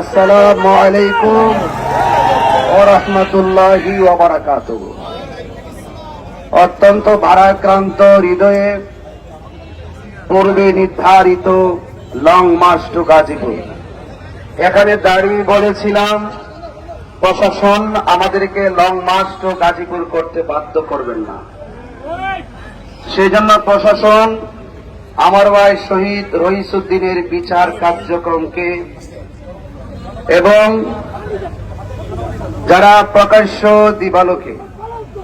আসসালামু আলাইকুম ওয়া রাহমাতুল্লাহি ওয়া বারাকাতুহু। অত্যন্ত ভারাক্রান্ত হৃদয়ে পূর্বে নির্ধারিত লং মার্চ টু গাজীপুর এখানে দাঁড়িয়ে বলেছিলাম, প্রশাসন আমাদেরকে লং মার্চ টু গাজীপুর করতে বাধ্য করবেন না। সেজন্য প্রশাসন, আমার ভাই শহীদ রহিসুদ্দিনের বিচার কার্যক্রমকে এবং যারা প্রকাশ্য দিবালোকে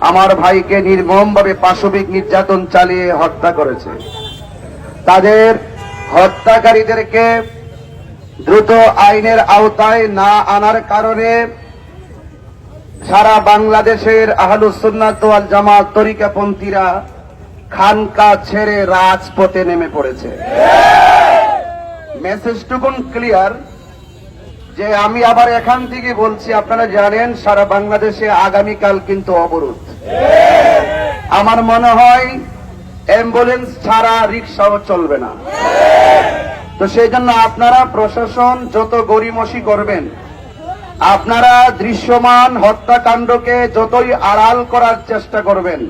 আমার ভাইকে নির্মমভাবে পাশবিক নির্যাতন চালিয়ে হত্যা করেছে, তাদের হত্যাকারীদেরকে দ্রুত আইনের আওতায় না আনার কারণে সারা বাংলাদেশের আহলুসুন্নাত ওয়াল জামাত তরিকাপন্থীরা খানকা ছেড়ে রাজপথে নেমে পড়েছে। মেসেজটুকুন ক্লিয়ার যে আমি আবার এখান থেকে বলছি, আপনারা জানেন, সারা বাংলাদেশে আগামীকাল কিন্তু অবরোধ। আমার মনে হয়, অ্যাম্বুলেন্স ছাড়া রিক্সাও চলবে না। তো সেই জন্য আপনারা প্রশাসন যত গরিমসি করবেন, আপনারা দৃশ্যমান হত্যাকাণ্ডকে যতই আড়াল করার চেষ্টা করবেন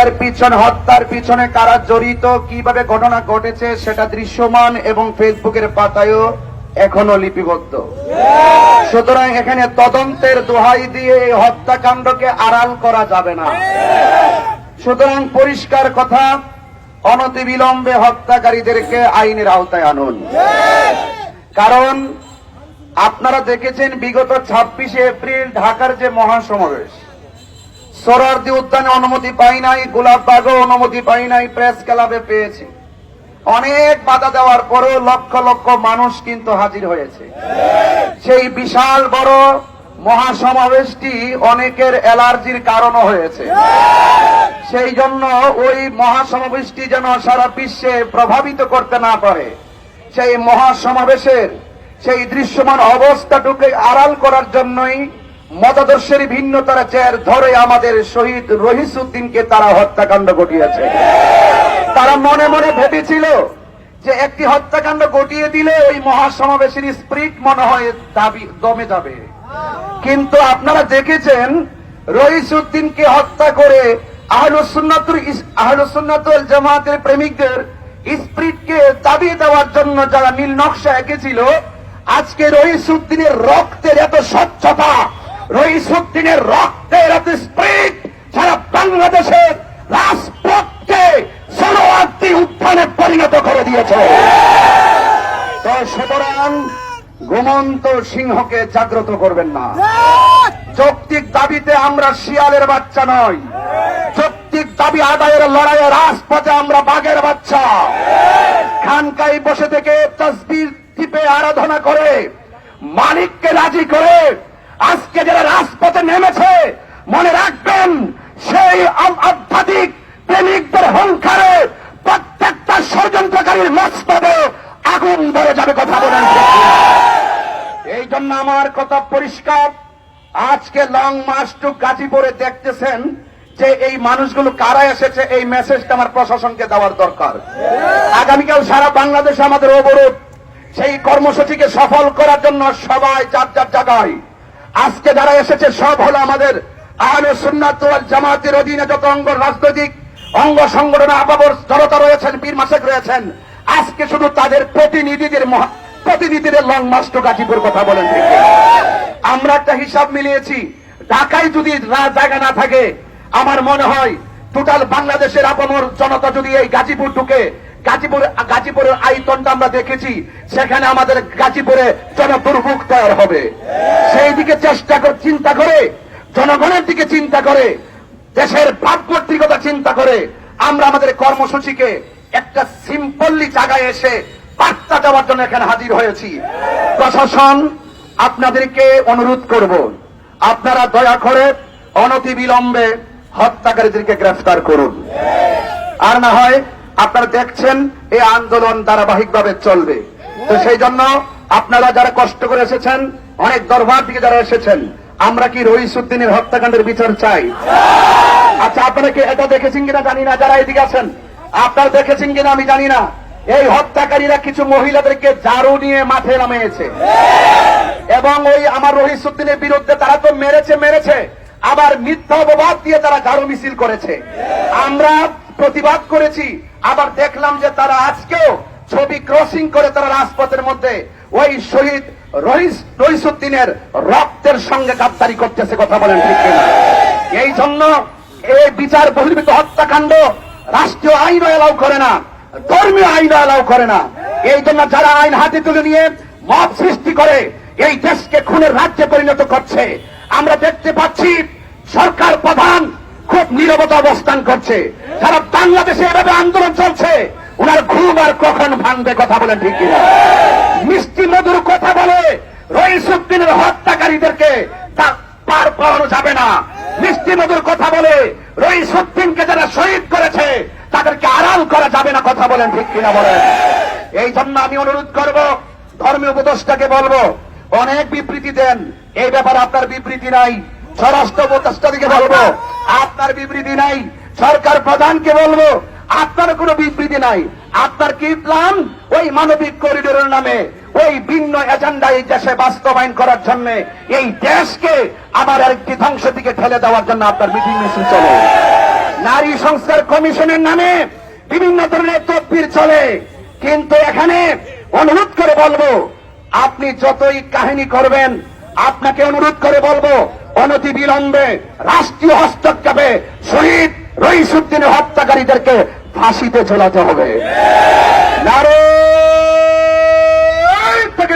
এর পিছনে, হত্যার পিছনে কারা জড়িত, কীভাবে ঘটনা ঘটেছে সেটা দৃশ্যমান এবং ফেসবুকের পাতায়ও এখনও লিপিবদ্ধ। সুতরাং এখানে তদন্তের দোহাই দিয়ে এই হত্যাকাণ্ডকে আড়াল করা যাবে না। সুতরাং পরিষ্কার কথা, অনতিবিলম্বে হত্যাকারীদেরকে আইনের আওতায় আনুন। কারণ আপনারা দেখেছেন, বিগত ছাব্বিশে এপ্রিল ঢাকার যে মহাসমাবেশ, সোরারদি উদ্যানে অনুমতি পাই নাই, গোলাপবাগও অনুমতি পাই নাই প্রেস ক্লাবে পেয়েছি। অনেক বাধা দেওয়ার পরেও লক্ষ লক্ষ মানুষ কিন্তু হাজির হয়েছে। সেই বিশাল বড় মহাসমাবেশটি অনেকের অ্যালার্জির কারণও হয়েছে। সেই জন্য ওই মহাসমাবেশটি যেন সারা বিশ্বে প্রভাবিত করতে না পারে, সেই মহাসমাবেশের সেই দৃশ্যমান অবস্থাটুকে আড়াল করার জন্যই মতাদর্শের ভিন্নতার চেয়ার ধরে আমাদের শহীদ রহিসুদ্দিনকে তারা হত্যাকাণ্ড ঘটিয়েছে। তারা মনে মনে ভেবেছিল যে একটি হত্যাকাণ্ড ঘটিয়ে দিলে ওই মহাসমাবেশের স্প্রিট মনে হয় দাবি, দমে যাবে। কিন্তু আপনারা দেখেছেন রহিসুদ্দিনকে হত্যা করে আহলুসুন্নাতুল আহলুসুন্নাতুল জামাতের প্রেমিকদের স্প্রিটকে দাবিয়ে দেওয়ার জন্য যারা নীল নকশা এঁকেছিল, আজকে রহিসুদ্দিনের রক্তের এত স্বচ্ছতা রহিসুদ্দিনের রক্তের এত স্প্রিট সারা বাংলাদেশের রাজপথকে সরোয়ার্থী উত্থানে পরিণত করে দিয়েছে। তো সুতরাং ঘুমন্ত সিংহকে জাগ্রত করবেন না। যৌক্তিক দাবিতে আমরা শিয়ালের বাচ্চা নই। যৌক্তিক দাবি আদায়ের লড়াইয়ে রাজপথে আমরা বাঘের বাচ্চা। খানকাই বসে থেকে তসবির টিপে আরাধনা করে, মালিককে রাজি করে আজকে যারা রাজপথে নেমেছে, মনে রাখবেন, সেই আধ্যাত্মিক প্রেমিকদের হংকারে প্রত্যেকটা ষড়যন্ত্রকারীর মস্তবে আগুন ধরে যাবে কথা বলেন এই জন্য আমার কথা পরিষ্কার। আজকে লং মার্চ টু গাজীপুরে দেখতেছেন যে এই মানুষগুলো কারা এসেছে, এই মেসেজটা আমার প্রশাসনকে দেওয়ার দরকার। আগামীকাল সারা বাংলাদেশে আমাদের অবরোধ। সেই কর্মসূচিকে সফল করার জন্য সবাই যার যার জায়গায়। আজকে যারা এসেছে, সব হলো আমাদের আহলে সুন্নাত জামাতের অধীনে যত অঙ্গ রাজনৈতিক অঙ্গ সংগঠনে আবাবর জনতা রয়েছেন, বীর মাসেক রয়েছেন। আজকে শুধু তাদের প্রতিনিধিদের প্রতিনিধিদের লং মার্চ টু গাজীপুর কথা বলেন আমরা একটা হিসাব মিলিয়েছি, ঢাকায় যদি জায়গা না থাকে, আমার মনে হয় টোটাল বাংলাদেশের আপমর জনতা যদি এই গাজীপুর ঢুকে, গাজীপুর, গাজীপুরের আয়তনটা আমরা দেখেছি, সেখানে আমাদের গাজীপুরে জনদুর্ভোগ তৈরি হবে। সেই দিকে চেষ্টা করে, চিন্তা করে, জনগণের দিকে চিন্তা করে দেশের ভাবকর্তৃকতা চিন্তা করে আমরা আমাদের কর্মসূচিকে একটা সিম্পললি জায়গায় এসে বার্তা দেওয়ার জন্য এখানে হাজির হয়েছি। প্রশাসন, আপনাদেরকে অনুরোধ করব, আপনারা দয়া করে অনতি বিলম্বে হত্যাকারীদেরকে গ্রেফতার করুন। আর না হয় আপনারা দেখছেন, এই আন্দোলন ধারাবাহিকভাবে চলবে। তো সেই জন্য আপনারা যারা কষ্ট করে এসেছেন, অনেক দরবার থেকে যারা এসেছেন আমরা কি রহিসুদ্দিনের হত্যাকাণ্ডের বিচার চাই? আচ্ছা আপনারা কি এটা দেখেছেন কিনা জানি না, যারা এদিকে আছেন। আপনারা দেখেছেন কিনা আমি জানি না। এই হত্যাকারীরা কিছু মহিলাদেরকে জারু নিয়ে মাঠে নামিয়েছে। এবং ওই আমার রহিসুদ্দিনের বিরুদ্ধে তারা তো মেরেছে মেরেছে। আবার মিথ্যা অপবাদ দিয়ে তারা জারু মিছিল করেছে। আমরা প্রতিবাদ করেছি, আবার দেখলাম যে তারা আজকেও ছবি ক্রসিং করে তারা রাজপথের মধ্যে। ওই শহীদ রহিস রহিসুদ্দিনের রক্তের সঙ্গে গাদ্দারি করতেছে কথা বলেন ঠিক এই জন্য এই বিচার বহির্ভূত হত্যাকাণ্ড রাষ্ট্রীয় আইন এলাও করে না, ধর্মীয় আইন এলাও করে না। এই জন্য যারা আইন হাতে তুলে নিয়ে মত সৃষ্টি করে, এই দেশকে খুনের রাজ্যে পরিণত করছে, আমরা দেখতে পাচ্ছি সরকার প্রধান খুব নীরবতা অবস্থান করছে। সারা বাংলাদেশে এভাবে আন্দোলন চলছে ওনার ঘুম আর কখন ভাঙবে কথা বলেন ঠিক মিষ্টি মধুর রইসুদ্দিনের হত্যাকারীদেরকে তা পার পাওয়ানো যাবে না। মিষ্টি মধুর কথা বলে রইসুদ্দিনকে যারা শহীদ করেছে, তাদেরকে আড়াল করা যাবে না কথা বলেন ঠিক কিনা বলেন। এই জন্য আমি অনুরোধ করব, ধর্মীয় উপদেষ্টাকে বলব, অনেক বিবৃতি দেন। এই ব্যাপারে আপনার বিবৃতি নাই। স্বরাষ্ট্র উপদেষ্টাকে বলব, আপনার বিবৃতি নাই। সরকার প্রধানকে বলব, আপনার কোনো বিবৃতি নাই। আপনার কি প্ল্যান ওই মানবিক করিডোরের নামে, ওই ভিন্ন এজেন্ডা এই দেশে বাস্তবায়ন করার জন্য, এই দেশকে আবার আরেকটি ধ্বংস দিকে ঠেলে দেওয়ার জন্য আপনার মিটিং মিছিল চলে। নারী সংস্কার কমিশনের নামে বিভিন্ন ধরনের তদবির চলে। কিন্তু এখানে অনুরোধ করে বলব, আপনি যতই কাহিনী করবেন, আপনাকে অনুরোধ করে বলব অনতি বিলম্বে রাষ্ট্রীয় হস্তক্ষেপে শহীদ রইসুদ্দিনের হত্যাকারীদেরকে ফাঁসিতে ঝোলাতে হবে। নারে তাকবীর! নারে রিসালাত! নারে রিসালাত! Action, action! দিয়েছি তো রক্ত তুমি কে আমি কে খুনি